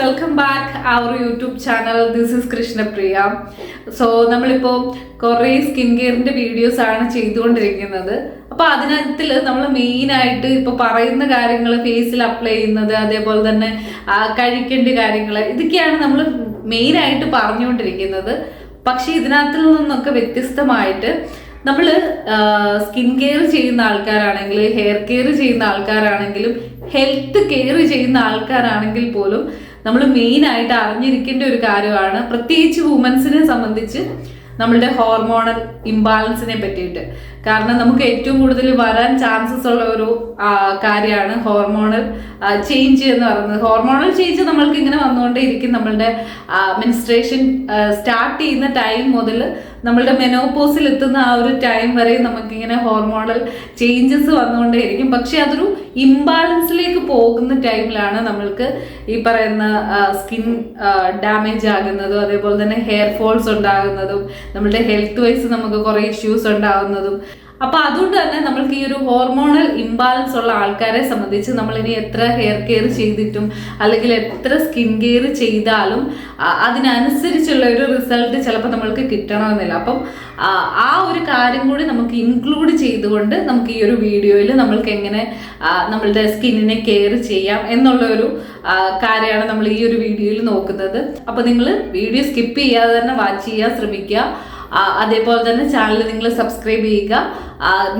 Welcome back our YouTube channel this is Krishnapriya so നമ്മളിപ്പോൾ കുറേ skin കെയറിന്റെ videos ആണ് ചെയ്തുകൊണ്ടിരിക്കുന്നത്. അപ്പോൾ അതിനകത്തിൽ നമ്മൾ മെയിനായിട്ട് ആയിട്ട് ഇപ്പൊ പറയുന്ന കാര്യങ്ങൾ ഫേസിൽ അപ്ലൈ ചെയ്യുന്നത് അതേപോലെ തന്നെ കഴിക്കേണ്ട കാര്യങ്ങൾ ഇതൊക്കെയാണ് നമ്മൾ മെയിനായിട്ട് പറഞ്ഞുകൊണ്ടിരിക്കുന്നത്. പക്ഷെ ഇതിനകത്തിൽ നിന്നൊക്കെ വ്യത്യസ്തമായിട്ട് നമ്മൾ സ്കിൻ കെയർ ചെയ്യുന്ന ആൾക്കാരാണെങ്കിൽ ഹെയർ കെയർ ചെയ്യുന്ന ആൾക്കാരാണെങ്കിലും ഹെൽത്ത് കെയർ ചെയ്യുന്ന ആൾക്കാരാണെങ്കിൽ പോലും നമ്മൾ മെയിൻ ആയിട്ട് അറിഞ്ഞിരിക്കേണ്ട ഒരു കാര്യമാണ് പ്രത്യേകിച്ച് വുമൻസിനെ സംബന്ധിച്ച് നമ്മളുടെ ഹോർമോണൽ ഇംബാലൻസിനെ പറ്റിയിട്ട്. കാരണം നമുക്ക് ഏറ്റവും കൂടുതൽ വരാൻ ചാൻസസ് ഉള്ള ഒരു കാര്യമാണ് ഹോർമോണൽ ചേഞ്ച് എന്ന് പറയുന്നത്. ഹോർമോണൽ ചേഞ്ച് നമ്മൾക്ക് ഇങ്ങനെ വന്നുകൊണ്ടേ ഇരിക്കും നമ്മളുടെ മെൻസ്ട്രേഷൻ സ്റ്റാർട്ട് ചെയ്യുന്ന ടൈം മുതൽ നമ്മളുടെ മെനോപോസിൽ എത്തുന്ന ആ ഒരു ടൈം വരെ നമുക്കിങ്ങനെ ഹോർമോണൽ ചേഞ്ചസ് വന്നുകൊണ്ടേയിരിക്കും. പക്ഷേ അതൊരു ഇംബാലൻസിലേക്ക് പോകുന്ന ടൈമിലാണ് നമ്മൾക്ക് ഈ പറയുന്ന സ്കിൻ ഡാമേജ് ആകുന്നതും അതേപോലെ തന്നെ ഹെയർ ഫോൾസ് ഉണ്ടാകുന്നതും നമ്മളുടെ ഹെൽത്ത് വൈസ് നമുക്ക് കുറേ ഇഷ്യൂസ് ഉണ്ടാകുന്നതും അപ്പൊ അതുകൊണ്ട് തന്നെ നമ്മൾക്ക് ഈ ഒരു ഹോർമോണൽ ഇംബാലൻസ് ഉള്ള ആൾക്കാരെ സംബന്ധിച്ച് നമ്മൾ ഇനി എത്ര ഹെയർ കെയർ ചെയ്തിട്ടും അല്ലെങ്കിൽ എത്ര സ്കിൻ കെയർ ചെയ്താലും അതിനനുസരിച്ചുള്ള ഒരു റിസൾട്ട് ചിലപ്പോൾ നമ്മൾക്ക് കിട്ടണമെന്നില്ല. അപ്പം ആ, ഒരു കാര്യം കൂടി നമുക്ക് ഇൻക്ലൂഡ് ചെയ്തുകൊണ്ട് നമുക്ക് ഈ ഒരു വീഡിയോയിൽ നമ്മൾക്ക് എങ്ങനെ നമ്മളുടെ സ്കിന്നിനെ കെയർ ചെയ്യാം എന്നുള്ള ഒരു കാര്യമാണ് നമ്മൾ ഈ ഒരു വീഡിയോയിൽ നോക്കുന്നത്. അപ്പോൾ നിങ്ങൾ വീഡിയോ സ്കിപ്പ് ചെയ്യാതെ തന്നെ വാച്ച് ചെയ്യാൻ ശ്രമിക്കുക. അതേപോലെ തന്നെ ചാനൽ നിങ്ങൾ സബ്സ്ക്രൈബ് ചെയ്യുക.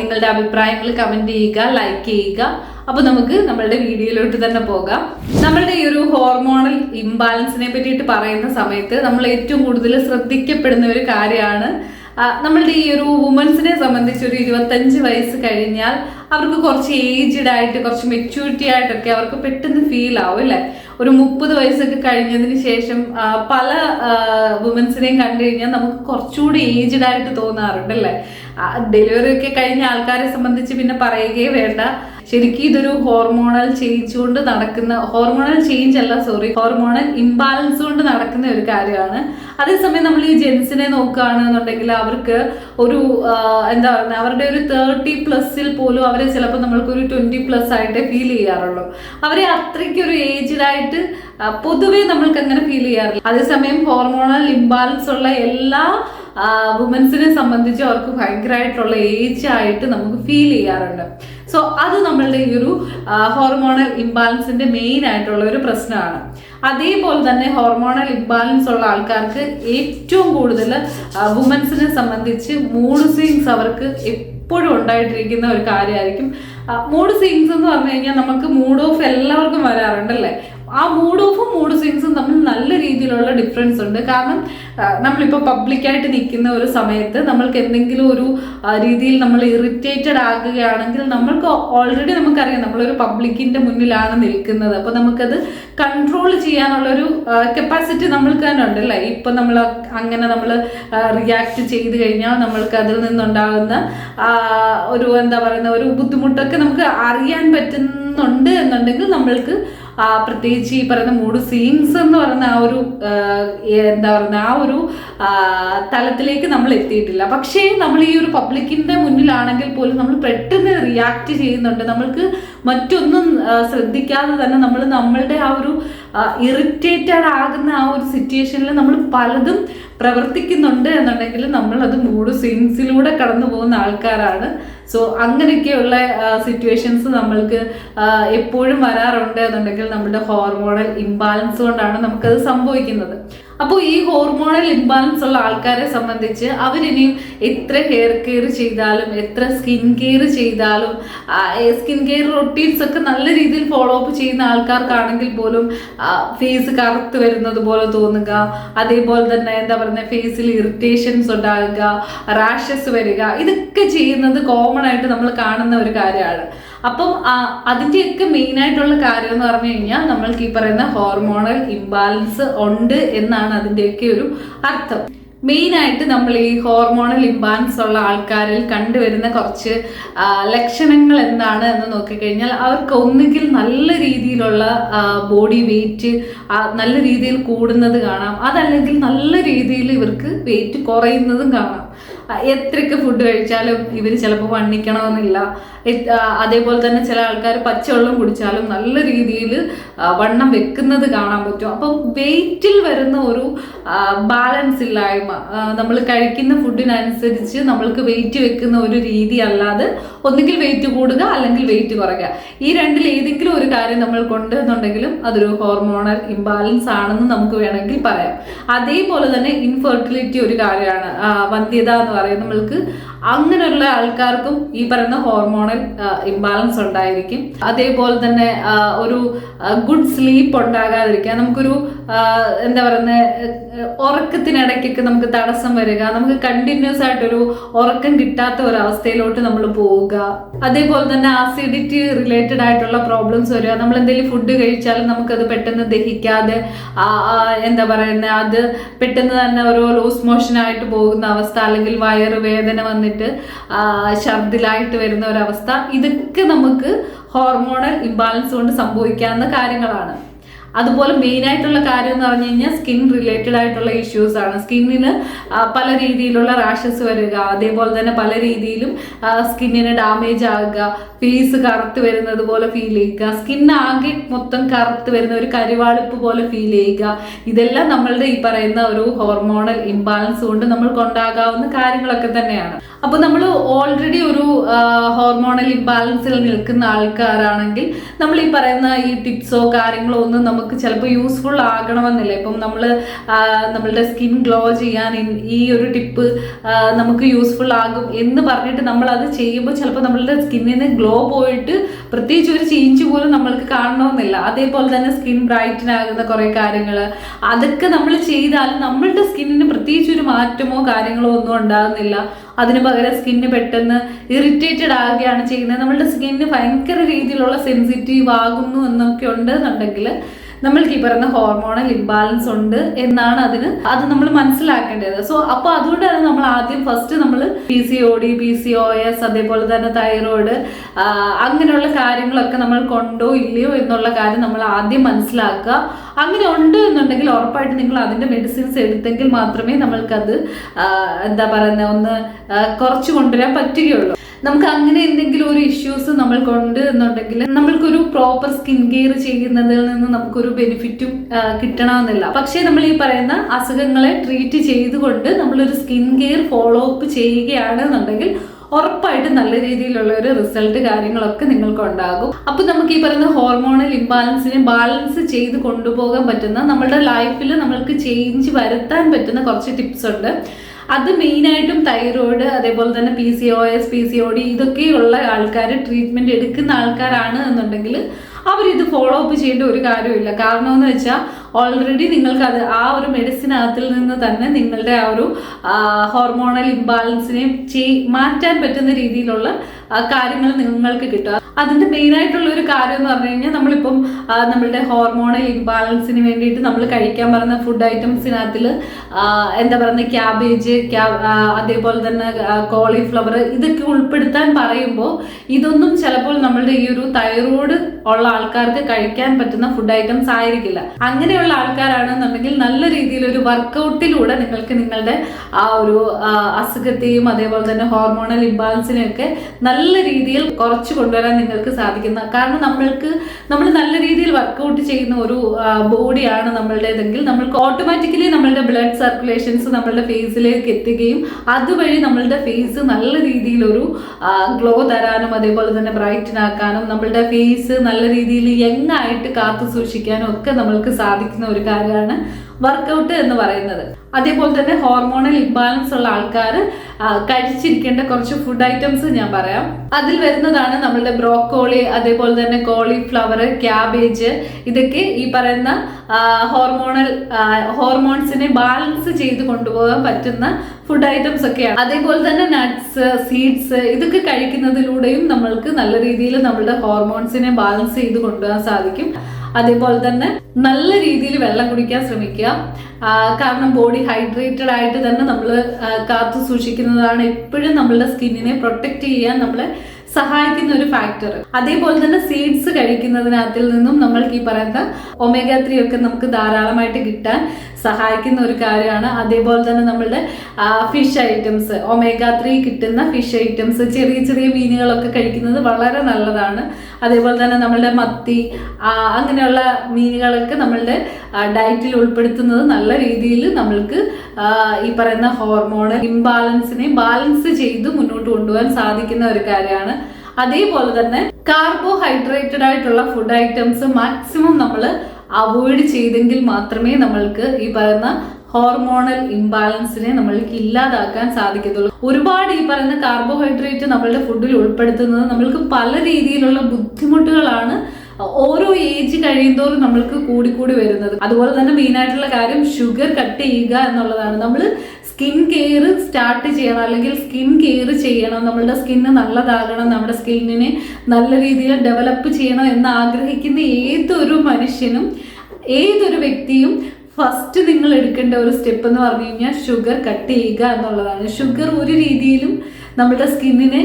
നിങ്ങളുടെ അഭിപ്രായങ്ങൾ കമന്റ് ചെയ്യുക ലൈക്ക് ചെയ്യുക. അപ്പോൾ നമുക്ക് നമ്മളുടെ വീഡിയോയിലോട്ട് തന്നെ പോകാം. നമ്മളുടെ ഈ ഒരു ഹോർമോണൽ ഇംബാലൻസിനെ പറ്റിയിട്ട് പറയുന്ന സമയത്ത് നമ്മൾ ഏറ്റവും കൂടുതൽ ശ്രദ്ധിക്കപ്പെടുന്ന ഒരു കാര്യമാണ് നമ്മളുടെ ഈ ഒരു വുമൻസിനെ സംബന്ധിച്ച് ഒരു ഇരുപത്തഞ്ച് വയസ്സ് കഴിഞ്ഞാൽ അവർക്ക് കുറച്ച് ഏജ്ഡ് ആയിട്ട് കുറച്ച് മെച്യൂരിറ്റി ആയിട്ടൊക്കെ അവർക്ക് പെട്ടെന്ന് ഫീൽ ആവും അല്ലേ? ഒരു മുപ്പത് വയസ്സൊക്കെ കഴിഞ്ഞതിന് ശേഷം പല വുമൻസിനെയും കണ്ടു കഴിഞ്ഞാൽ നമുക്ക് കുറച്ചുകൂടി ഏജ്ഡ് ആയിട്ട് തോന്നാറുണ്ട് അല്ലേ ഡെലിവറി ഒക്കെ കഴിഞ്ഞ ആൾക്കാരെ സംബന്ധിച്ച് പിന്നെ പറയുകയേ വേണ്ട. ശരിക്കും ഇതൊരു ഹോർമോണൽ ചേഞ്ച് കൊണ്ട് നടക്കുന്ന ഹോർമോണൽ ചേഞ്ച് അല്ല സോറി ഹോർമോണൽ ഇംബാലൻസ് കൊണ്ട് നടക്കുന്ന ഒരു കാര്യമാണ്. അതേസമയം നമ്മൾ ഈ ജെൻസിനെ നോക്കുകയാണെന്നുണ്ടെങ്കിൽ അവർക്ക് ഒരു എന്താ പറയുക അവരുടെ ഒരു തേർട്ടി പ്ലസിൽ പോലും അവരെ ചിലപ്പോൾ നമ്മൾക്ക് ഒരു ട്വന്റി പ്ലസ് ആയിട്ട് ഫീൽ ചെയ്യാറുള്ളൂ. അവരെ അത്രയ്ക്ക് ഒരു ഏജ്ഡ് ആയിട്ട് പൊതുവേ നമ്മൾക്ക് അങ്ങനെ ഫീൽ ചെയ്യാറില്ല. അതേസമയം ഹോർമോണൽ ഇംബാലൻസ് ഉള്ള എല്ലാ വുമൻസിനെ സംബന്ധിച്ച് അവർക്ക് ഭയങ്കരമായിട്ടുള്ള ഏജ് ആയിട്ട് നമുക്ക് ഫീൽ ചെയ്യാറുണ്ട്. സോ അത് നമ്മളുടെ ഈ ഒരു ഹോർമോണൽ ഇംബാലൻസിന്റെ മെയിൻ ആയിട്ടുള്ള ഒരു പ്രശ്നമാണ്. അതേപോലെ തന്നെ ഹോർമോണൽ ഇംബാലൻസ് ഉള്ള ആൾക്കാർക്ക് ഏറ്റവും കൂടുതൽ വുമൻസിനെ സംബന്ധിച്ച് മൂഡ് സ്വിങ്സ് അവർക്ക് എപ്പോഴും ഉണ്ടായിട്ടിരിക്കുന്ന ഒരു കാര്യമായിരിക്കും. മൂഡ് സ്വിങ്സ് എന്ന് പറഞ്ഞു കഴിഞ്ഞാൽ നമുക്ക് മൂഡ് ഓഫ് എല്ലാവർക്കും വരാറുണ്ടല്ലേ? ആ മൂഡ് ഓഫും മൂഡ് സ്വിങ്സും തമ്മിൽ നല്ല രീതിയിലുള്ള ഡിഫറൻസ് ഉണ്ട്. കാരണം നമ്മളിപ്പോൾ പബ്ലിക്കായിട്ട് നിൽക്കുന്ന ഒരു സമയത്ത് നമ്മൾക്ക് എന്തെങ്കിലും ഒരു രീതിയിൽ നമ്മൾ ഇറിറ്റേറ്റഡ് ആകുകയാണെങ്കിൽ നമ്മൾക്ക് ഓൾറെഡി നമുക്കറിയാം നമ്മളൊരു പബ്ലിക്കിന്റെ മുന്നിലാണ് നിൽക്കുന്നത്. അപ്പോൾ നമുക്കത് കൺട്രോൾ ചെയ്യാനുള്ളൊരു കപ്പാസിറ്റി നമ്മൾക്ക് തന്നെ ഉണ്ട് അല്ലേ? ഇപ്പം നമ്മൾ അങ്ങനെ നമ്മൾ റിയാക്ട് ചെയ്ത് കഴിഞ്ഞാൽ നമ്മൾക്ക് അതിൽ നിന്നുണ്ടാകുന്ന ഒരു എന്താ പറയുന്ന ഒരു ബുദ്ധിമുട്ടൊക്കെ നമുക്ക് അറിയാൻ പറ്റുന്നുണ്ട് എന്നുണ്ടെങ്കിൽ നമ്മൾക്ക് പ്രത്യേകിച്ച് ഈ പറയുന്ന മൂഡ് സീൻസ് എന്ന് പറയുന്ന ആ ഒരു എന്താ പറയുന്ന ആ ഒരു തലത്തിലേക്ക് നമ്മൾ എത്തിയിട്ടില്ല. പക്ഷേ നമ്മൾ ഈ ഒരു പബ്ലിക്കിന്റെ മുന്നിലാണെങ്കിൽ പോലും നമ്മൾ പെട്ടെന്ന് റിയാക്ട് ചെയ്യുന്നുണ്ട്. നമ്മൾക്ക് മറ്റൊന്നും ശ്രദ്ധിക്കാതെ തന്നെ നമ്മൾ നമ്മളുടെ ആ ഒരു ഇറിറ്റേറ്റഡ് ആകുന്ന ആ ഒരു സിറ്റുവേഷനിൽ നമ്മൾ പലതും പ്രവർത്തിക്കുന്നുണ്ട് എന്നുണ്ടെങ്കിൽ നമ്മൾ അത് മൂഡ് സീൻസിലൂടെ കടന്നു പോകുന്ന ആൾക്കാരാണ്. സോ അങ്ങനെയൊക്കെയുള്ള സിറ്റുവേഷൻസ് നമ്മൾക്ക് എപ്പോഴും വരാറുണ്ട് എന്നുണ്ടെങ്കിൽ നമ്മുടെ ഹോർമോണൽ ഇംബാലൻസ് കൊണ്ടാണ് നമുക്കത് സംഭവിക്കുന്നത്. അപ്പോൾ ഈ ഹോർമോണൽ ഇംബാലൻസ് ഉള്ള ആൾക്കാരെ സംബന്ധിച്ച് അവരിനിയും എത്ര ഹെയർ കെയർ ചെയ്താലും എത്ര സ്കിൻ കെയർ ചെയ്താലും സ്കിൻ കെയർ റൊട്ടീൻസ് ഒക്കെ നല്ല രീതിയിൽ ഫോളോ അപ്പ് ചെയ്യുന്ന ആൾക്കാർക്കാണെങ്കിൽ പോലും ഫേസ് കറുത്ത് വരുന്നത് പോലെ തോന്നുക അതേപോലെ തന്നെ എന്താ പറയുക ഫേസിൽ ഇറിറ്റേഷൻസ് ഉണ്ടാകുക റാഷസ് വരിക ഇതൊക്കെ ചെയ്യുന്നത് കോമൺ ആയിട്ട് നമ്മൾ കാണുന്ന ഒരു കാര്യമാണ്. അപ്പം അതിന്റെയൊക്കെ ആയിട്ടുള്ള കാര്യം എന്ന് പറഞ്ഞു കഴിഞ്ഞാൽ നമ്മൾക്ക് ഈ പറയുന്ന ഹോർമോണൽ ഇംബാലൻസ് ഉണ്ട് എന്നാണ് അതിന്റെയൊക്കെ ഒരു അർത്ഥം. മെയിൻ ആയിട്ട് നമ്മൾ ഈ ഹോർമോണൽ ഇംബാലൻസ് ഉള്ള ആൾക്കാരിൽ കണ്ടുവരുന്ന കുറച്ച് ലക്ഷണങ്ങൾ എന്താണ് എന്ന് നോക്കിക്കഴിഞ്ഞാൽ അവർക്ക് ഒന്നുകിൽ നല്ല രീതിയിലുള്ള ബോഡി വെയിറ്റ് നല്ല രീതിയിൽ കൂടുന്നത് കാണാം. അതല്ലെങ്കിൽ നല്ല രീതിയിൽ ഇവർക്ക് വെയിറ്റ് കുറയുന്നതും കാണാം. എത്രയൊക്കെ ഫുഡ് കഴിച്ചാലും ഇവർ ചിലപ്പോൾ വണ്ണിക്കണമെന്നില്ല. അതേപോലെ തന്നെ ചില ആൾക്കാർ പച്ചവെള്ളം കുടിച്ചാലും നല്ല രീതിയിൽ വണ്ണം വെക്കുന്നത് കാണാൻ പറ്റും. അപ്പം വെയിറ്റിൽ വരുന്ന ഒരു ബാലൻസ് ഇല്ലായ്മ നമ്മൾ കഴിക്കുന്ന ഫുഡിനനുസരിച്ച് നമ്മൾക്ക് വെയിറ്റ് വെക്കുന്ന ഒരു രീതി അല്ലാതെ ഒന്നുകിൽ വെയിറ്റ് കൂടുക അല്ലെങ്കിൽ വെയിറ്റ് കുറയ്ക്കുക. ഈ രണ്ടിൽ ഏതെങ്കിലും ഒരു കാര്യം നമ്മൾ കൊണ്ടുവന്നുണ്ടെങ്കിലും അതൊരു ഹോർമോണൽ ഇംബാലൻസ് ആണെന്ന് നമുക്ക് വേണമെങ്കിൽ പറയാം. അതേപോലെ തന്നെ ഇൻഫെർട്ടിലിറ്റി ഒരു കാര്യമാണ്. വന്ധ്യത എന്ന് പറയുന്നത് നമ്മൾക്ക് അങ്ങനെയുള്ള ആൾക്കാർക്കും ഈ പറയുന്ന ഹോർമോണൽ ഇംബാലൻസ് ഉണ്ടായിരിക്കും. അതേപോലെ തന്നെ ഒരു ഗുഡ് സ്ലീപ്പ് ഉണ്ടാകാതിരിക്കുക നമുക്കൊരു എന്താ പറയുന്നത് ഉറക്കത്തിനിടയ്ക്കൊക്കെ നമുക്ക് തടസ്സം വരിക നമുക്ക് കണ്ടിന്യൂസ് ആയിട്ടൊരു ഉറക്കം കിട്ടാത്ത ഒരു അവസ്ഥയിലോട്ട് നമ്മൾ പോവുക. അതേപോലെ തന്നെ ആസിഡിറ്റി റിലേറ്റഡ് ആയിട്ടുള്ള പ്രോബ്ലംസ് വരിക. നമ്മൾ എന്തെങ്കിലും ഫുഡ് കഴിച്ചാലും നമുക്കത് പെട്ടെന്ന് ദഹിക്കാതെ എന്താ പറയുന്നത് അത് പെട്ടെന്ന് തന്നെ ഒരു ലൂസ് മോഷൻ ആയിട്ട് പോകുന്ന അവസ്ഥ അല്ലെങ്കിൽ വയറ് വേദന വന്നിട്ട് ഛർദിലായിട്ട് വരുന്ന ഒരവസ്ഥ. ഇതൊക്കെ നമുക്ക് ഹോർമോണൽ ഇംബാലൻസ് കൊണ്ട് സംഭവിക്കാവുന്ന കാര്യങ്ങളാണ്. അതുപോലെ മെയിൻ ആയിട്ടുള്ള കാര്യം എന്ന് പറഞ്ഞു കഴിഞ്ഞാൽ സ്കിൻ റിലേറ്റഡ് ആയിട്ടുള്ള ഇഷ്യൂസ് ആണ്. സ്കിന്നിന് പല രീതിയിലുള്ള റാഷസ് വരിക അതേപോലെ തന്നെ പല രീതിയിലും സ്കിന്നിന് ഡാമേജ് ആകുക ഫേസ് കറുത്ത് വരുന്നത് പോലെ ഫീൽ ചെയ്യുക സ്കിൻ ആകെ മൊത്തം കറുത്ത് വരുന്ന ഒരു കരിവാളിപ്പ് പോലെ ഫീൽ ചെയ്യുക. ഇതെല്ലാം നമ്മളുടെ ഈ പറയുന്ന ഒരു ഹോർമോണൽ ഇംബാലൻസ് കൊണ്ട് നമ്മൾ കൊണ്ടാകാവുന്ന കാര്യങ്ങളൊക്കെ തന്നെയാണ്. അപ്പൊ നമ്മൾ ഓൾറെഡി ഒരു ഹോർമോണൽ ഇംബാലൻസിൽ നിൽക്കുന്ന ആൾക്കാരാണെങ്കിൽ നമ്മൾ ഈ പറയുന്ന ഈ ടിപ്സോ കാര്യങ്ങളോ ഒന്നും നമുക്ക് ചിലപ്പോൾ യൂസ്ഫുൾ ആകണമെന്നില്ല. ഇപ്പം നമ്മൾ നമ്മളുടെ സ്കിൻ ഗ്ലോ ചെയ്യാൻ ഈ ഒരു ടിപ്പ് നമുക്ക് യൂസ്ഫുൾ ആകും എന്ന് പറഞ്ഞിട്ട് നമ്മൾ അത് ചെയ്യുമ്പോൾ ചിലപ്പോൾ നമ്മളുടെ സ്കിന്നിന് ഗ്ലോ പോയിട്ട് പ്രത്യേകിച്ച് ഒരു ചേഞ്ച് പോലും നമ്മൾക്ക് കാണണമെന്നില്ല. അതേപോലെ തന്നെ സ്കിൻ ബ്രൈറ്റൻ ആകുന്ന കുറേ കാര്യങ്ങൾ അതൊക്കെ നമ്മൾ ചെയ്താൽ നമ്മളുടെ സ്കിന്നിന് പ്രത്യേകിച്ച് ഒരു മാറ്റമോ കാര്യങ്ങളോ ഒന്നും ഉണ്ടാകുന്നില്ല. അതിന് പകരം സ്കിന്ന് പെട്ടെന്ന് ഇറിറ്റേറ്റഡ് ആകുകയാണ് ചെയ്യുന്നത്. നമ്മളുടെ സ്കിന്നിന് ഭയങ്കര രീതിയിലുള്ള സെൻസിറ്റീവ് ആകുന്നു എന്നൊക്കെ ഉണ്ടെന്നുണ്ടെങ്കിൽ നമ്മൾക്ക് ഈ പറയുന്ന ഹോർമോണൽ ഇംബാലൻസ് ഉണ്ട് എന്നാണ് അതിന് അത് നമ്മൾ മനസ്സിലാക്കേണ്ടത്. സോ അപ്പോൾ അതുകൊണ്ടാണ് നമ്മൾ ആദ്യം first P C O D P C O S അതേപോലെ തന്നെ തൈറോയിഡ് അങ്ങനെയുള്ള കാര്യങ്ങളൊക്കെ നമ്മൾ കൊണ്ടോ ഇല്ലയോ എന്നുള്ള കാര്യം നമ്മൾ ആദ്യം മനസ്സിലാക്കുക. അങ്ങനെ ഉണ്ട് എന്നുണ്ടെങ്കിൽ ഉറപ്പായിട്ട് നിങ്ങൾ അതിന്റെ മെഡിസിൻസ് എടുത്തെങ്കിൽ മാത്രമേ നമ്മൾക്കത് എന്താ പറയുന്നത് ഒന്ന് കുറച്ച് കൊണ്ടുവരാൻ പറ്റുകയുള്ളൂ. നമുക്ക് അങ്ങനെ എന്തെങ്കിലും ഒരു ഇഷ്യൂസ് നമ്മൾ കൊണ്ട് എന്നുണ്ടെങ്കിൽ നമ്മൾക്കൊരു പ്രോപ്പർ സ്കിൻ കെയർ ചെയ്യുന്നതിൽ നിന്ന് നമുക്കൊരു ബെനിഫിറ്റും കിട്ടണമെന്നില്ല. പക്ഷേ നമ്മൾ ഈ പറയുന്ന അസുഖങ്ങളെ ട്രീറ്റ് ചെയ്തുകൊണ്ട് നമ്മളൊരു സ്കിൻ കെയർ ഫോളോ അപ്പ് ചെയ്യുകയാണ് എന്നുണ്ടെങ്കിൽ ഉറപ്പായിട്ടും നല്ല രീതിയിലുള്ള ഒരു റിസൾട്ട് കാര്യങ്ങളൊക്കെ നിങ്ങൾക്ക് ഉണ്ടാകും അപ്പൊ നമുക്ക് ഈ പറയുന്ന ഹോർമോണൽ ഇംബാലൻസിനെ ബാലൻസ് ചെയ്ത് കൊണ്ടുപോകാൻ പറ്റുന്ന നമ്മുടെ ലൈഫിൽ നമ്മൾക്ക് ചേഞ്ച് വരുത്താൻ പറ്റുന്ന കുറച്ച് ടിപ്സ് ഉണ്ട്. അത് മെയിനായിട്ടും തൈറോയിഡ് അതേപോലെ തന്നെ P C O S P C O D ഇതൊക്കെയുള്ള ആൾക്കാർ ട്രീറ്റ്മെന്റ് എടുക്കുന്ന ആൾക്കാരാണ് എന്നുണ്ടെങ്കിൽ അവരിത് ഫോളോ അപ്പ് ചെയ്യേണ്ട ഒരു കാര്യമില്ല കാരണം എന്ന് വെച്ചാൽ ഓൾറെഡി നിങ്ങൾക്ക് അത് ആ ഒരു മെഡിസിൻ മെഡിസിനകത്തിൽ നിന്ന് തന്നെ നിങ്ങളുടെ ആ ഒരു ഹോർമോണൽ ഇംബാലൻസിനെ മാറ്റാൻ പറ്റുന്ന രീതിയിലുള്ള കാര്യങ്ങൾ നിങ്ങൾക്ക് കിട്ടുക. അതിന്റെ മെയിൻ ആയിട്ടുള്ള ഒരു കാര്യം എന്ന് പറഞ്ഞു കഴിഞ്ഞാൽ നമ്മളിപ്പം നമ്മളുടെ ഹോർമോണൽ ഇംബാലൻസിന് വേണ്ടിയിട്ട് നമ്മൾ കഴിക്കാൻ പറയുന്ന ഫുഡ് ഐറ്റംസിനകത്തിൽ എന്താ പറയുന്നത് ക്യാബേജ് അതേപോലെ തന്നെ കോളിഫ്ലവർ ഇതൊക്കെ ഉൾപ്പെടുത്താൻ പറയുമ്പോൾ ഇതൊന്നും ചിലപ്പോൾ നമ്മളുടെ ഈ ഒരു തൈറോയ്ഡ് ഉള്ള ആൾക്കാർക്ക് കഴിക്കാൻ പറ്റുന്ന ഫുഡ് ഐറ്റംസ് ആയിരിക്കില്ല. അങ്ങനെയുള്ള ആൾക്കാരാണെന്നുണ്ടെങ്കിൽ നല്ല രീതിയിൽ ഒരു വർക്കൗട്ടിലൂടെ നിങ്ങൾക്ക് നിങ്ങളുടെ ആ ഒരു അസുഖത്തെയും അതേപോലെ തന്നെ ഹോർമോണൽ ഇംബാലൻസിനെയും ഒക്കെ നല്ല രീതിയിൽ കുറച്ച് കൊണ്ടുവരാൻ നിങ്ങൾക്ക് സാധിക്കുന്ന കാരണം നമ്മൾക്ക് നമ്മൾ നല്ല രീതിയിൽ വർക്കൗട്ട് ചെയ്യുന്ന ഒരു ബോഡിയാണ് നമ്മളുടേതെങ്കിൽ നമ്മൾക്ക് ഓട്ടോമാറ്റിക്കലി നമ്മളുടെ ബ്ലഡ് സർക്കുലേഷൻസ് നമ്മളുടെ ഫേസിലേക്ക് എത്തുകയും അതുവഴി നമ്മളുടെ ഫേസ് നല്ല രീതിയിലൊരു ഗ്ലോ തരാനും അതേപോലെ തന്നെ ബ്രൈറ്റൻ ആക്കാനും നമ്മളുടെ ഫേസ് നല്ല രീതിയിൽ യങ് ആയിട്ട് കാത്തു സൂക്ഷിക്കാനും ഒക്കെ നമ്മൾക്ക് സാധിക്കുന്ന ഒരു കാര്യമാണ്. വർക്കൗട്ട് എന്ന് പറയുന്നത്. അതേപോലെ തന്നെ ഹോർമോണൽ ഇംബാലൻസ് ഉള്ള ആൾക്കാർ കഴിച്ചിരിക്കേണ്ട കുറച്ച് ഫുഡ് ഐറ്റംസ് ഞാൻ പറയാം. അതിൽ വരുന്നതാണ് നമ്മളുടെ ബ്രോക്കോളി അതേപോലെ തന്നെ കോളിഫ്ലവർ ക്യാബേജ് ഇതൊക്കെ ഈ പറയുന്ന ഹോർമോണൽ ഹോർമോൺസിനെ ബാലൻസ് ചെയ്ത് കൊണ്ടുപോകാൻ പറ്റുന്ന ഫുഡ് ഐറ്റംസ് ഒക്കെയാണ്. അതേപോലെ തന്നെ നട്ട്സ് സീഡ്സ് ഇതൊക്കെ കഴിക്കുന്നതിലൂടെയും നമ്മൾക്ക് നല്ല രീതിയിൽ നമ്മളുടെ ഹോർമോൺസിനെ ബാലൻസ് ചെയ്ത് കൊണ്ടുപോകാൻ സാധിക്കും. അതേപോലെ തന്നെ നല്ല രീതിയിൽ വെള്ളം കുടിക്കാൻ ശ്രമിക്കുക. കാരണം ബോഡി ഹൈഡ്രേറ്റഡ് ആയിട്ട് തന്നെ നമ്മൾ കാത്തു സൂക്ഷിക്കുന്നതാണ് എപ്പോഴും നമ്മളുടെ സ്കിന്നിനെ പ്രൊട്ടക്റ്റ് ചെയ്യാൻ നമ്മളെ സഹായിക്കുന്ന ഒരു ഫാക്ടർ അതേപോലെ തന്നെ സീഡ്സ് കഴിക്കുന്നതിനകത്തിൽ നിന്നും നമ്മൾക്ക് ഈ പറയുന്ന ഒമേഗ ത്രീ ഒക്കെ നമുക്ക് ധാരാളമായിട്ട് കിട്ടാൻ സഹായിക്കുന്ന ഒരു കാര്യമാണ്. അതേപോലെ തന്നെ നമ്മളുടെ ഫിഷ് ഐറ്റംസ് ഒമേഗ ത്രീ കിട്ടുന്ന ഫിഷ് ഐറ്റംസ് ചെറിയ ചെറിയ മീനുകളൊക്കെ കഴിക്കുന്നത് വളരെ നല്ലതാണ്. അതേപോലെ തന്നെ നമ്മളുടെ മത്തി അങ്ങനെയുള്ള മീനുകളൊക്കെ നമ്മളുടെ ഡയറ്റിൽ ഉൾപ്പെടുത്തുന്നത് നല്ല രീതിയിൽ നമ്മൾക്ക് ഈ പറയുന്ന ഹോർമോൺ ഇംബാലൻസിനെ ബാലൻസ് ചെയ്ത് മുന്നോട്ട് കൊണ്ടുപോകാൻ സാധിക്കുന്ന ഒരു കാര്യമാണ്. അതേപോലെ തന്നെ കാർബോഹൈഡ്രേറ്റഡ് ആയിട്ടുള്ള ഫുഡ് ഐറ്റംസ് മാക്സിമം നമ്മൾ അവോയ്ഡ് ചെയ്തെങ്കിൽ മാത്രമേ നമ്മൾക്ക് ഈ പറയുന്ന ഹോർമോണൽ ഇംബാലൻസിനെ നമ്മൾക്ക് ഇല്ലാതാക്കാൻ സാധിക്കത്തുള്ളൂ. ഒരുപാട് ഈ പറയുന്ന കാർബോഹൈഡ്രേറ്റ് നമ്മളുടെ ഫുഡിൽ ഉൾപ്പെടുത്തുന്നത് നമ്മൾക്ക് പല രീതിയിലുള്ള ബുദ്ധിമുട്ടുകളാണ് ഓരോ ഏജ് കഴിയുന്തോറും നമ്മൾക്ക് കൂടി കൂടി വരുന്നത്. അതുപോലെ തന്നെ മെയിനായിട്ടുള്ള കാര്യം ഷുഗർ കട്ട് ചെയ്യുക എന്നുള്ളതാണ്. നമ്മൾ സ്കിൻ കെയർ സ്റ്റാർട്ട് ചെയ്യണം. അല്ലെങ്കിൽ സ്കിൻ കെയർ ചെയ്യണം. നമ്മളുടെ സ്കിന്ന് നല്ലതാകണം. നമ്മുടെ സ്കിന്നിനെ നല്ല രീതിയിൽ ഡെവലപ്പ് ചെയ്യണം എന്ന് ആഗ്രഹിക്കുന്ന ഏതൊരു മനുഷ്യനും ഏതൊരു വ്യക്തിയും ഫസ്റ്റ് നിങ്ങൾ എടുക്കേണ്ട ഒരു സ്റ്റെപ്പ് എന്ന് പറഞ്ഞു കഴിഞ്ഞാൽ ഷുഗർ കട്ട് ചെയ്യുക എന്നുള്ളതാണ്. ഷുഗർ ഒരു രീതിയിലും നമ്മുടെ സ്കിന്നിനെ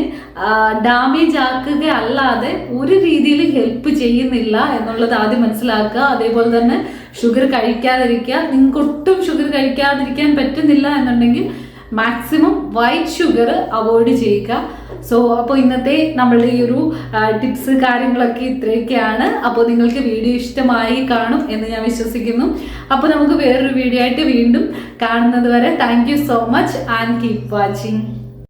ഡാമേജ് ആക്കുകയല്ലാതെ ഒരു രീതിയിൽ ഹെൽപ്പ് ചെയ്യുന്നില്ല എന്നുള്ളത് ആദ്യം മനസ്സിലാക്കുക. അതേപോലെ തന്നെ ഷുഗർ കഴിക്കാതിരിക്കുക. നിങ്ങൾക്ക് ഒട്ടും ഷുഗർ കഴിക്കാതിരിക്കാൻ പറ്റുന്നില്ല എന്നുണ്ടെങ്കിൽ മാക്സിമം വൈറ്റ് ഷുഗർ അവോയ്ഡ് ചെയ്യുക. സോ അപ്പോൾ ഇന്നത്തെ നമ്മളുടെ ഈ ഒരു ടിപ്സ് കാര്യങ്ങളൊക്കെ ഇത്രയൊക്കെയാണ്. അപ്പോൾ നിങ്ങൾക്ക് വീഡിയോ ഇഷ്ടമായി കാണും എന്ന് ഞാൻ വിശ്വസിക്കുന്നു. അപ്പോൾ നമുക്ക് വേറൊരു വീഡിയോ ആയിട്ട് വീണ്ടും കാണുന്നത് വരെ thank so much and keep watching